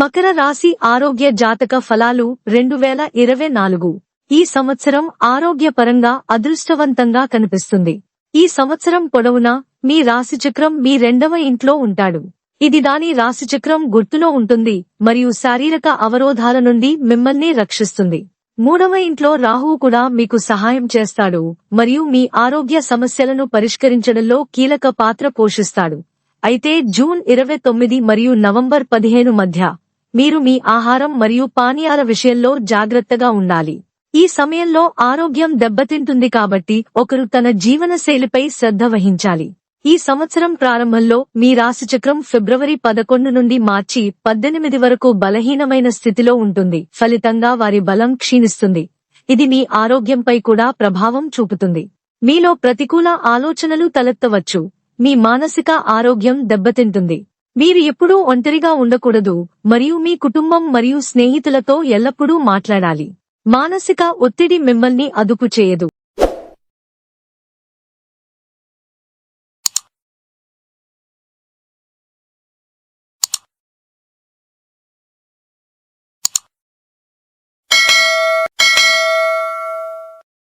మకర రాశి ఆరోగ్య జాతక ఫలాలు రెండు వేల ఇరవై నాలుగు. ఈ సంవత్సరం ఆరోగ్యపరంగా అదృష్టవంతంగా కనిపిస్తుంది. ఈ సంవత్సరం పొడవునా మీ రాశిచక్రం మీ రెండవ ఇంట్లో ఉంటాడు. ఇది దాని రాశిచక్రం గుర్తులో ఉంటుంది మరియు శారీరక అవరోధాల నుండి మిమ్మల్ని రక్షిస్తుంది. మూడవ ఇంట్లో రాహువు కూడా మీకు సహాయం చేస్తాడు మరియు మీ ఆరోగ్య సమస్యలను పరిష్కరించడంలో కీలక పాత్ర పోషిస్తాడు. అయితే జూన్ ఇరవై తొమ్మిది మరియు నవంబర్ పదిహేను మధ్య మీరు మీ ఆహారం మరియు పానీయాల విషయంలో జాగ్రత్తగా ఉండాలి. ఈ సమయంలో ఆరోగ్యం దెబ్బతింటుంది కాబట్టి ఒకరు తన జీవనశైలిపై శ్రద్ధ వహించాలి. ఈ సంవత్సరం ప్రారంభంలో మీ రాశిచక్రం ఫిబ్రవరి పదకొండు నుండి మార్చి పద్దెనిమిది వరకు బలహీనమైన స్థితిలో ఉంటుంది. ఫలితంగా వారి బలం క్షీణిస్తుంది. ఇది మీ ఆరోగ్యంపై కూడా ప్రభావం చూపుతుంది. మీలో ప్రతికూల ఆలోచనలు తలెత్తవచ్చు. మీ మానసిక ఆరోగ్యం దెబ్బతింటుంది. మీరు ఎప్పుడూ ఒంటరిగా ఉండకూడదు మరియు మీ కుటుంబం మరియు స్నేహితులతో ఎల్లప్పుడూ మాట్లాడాలి. మానసిక ఒత్తిడి మిమ్మల్ని అదుపు చేయదు.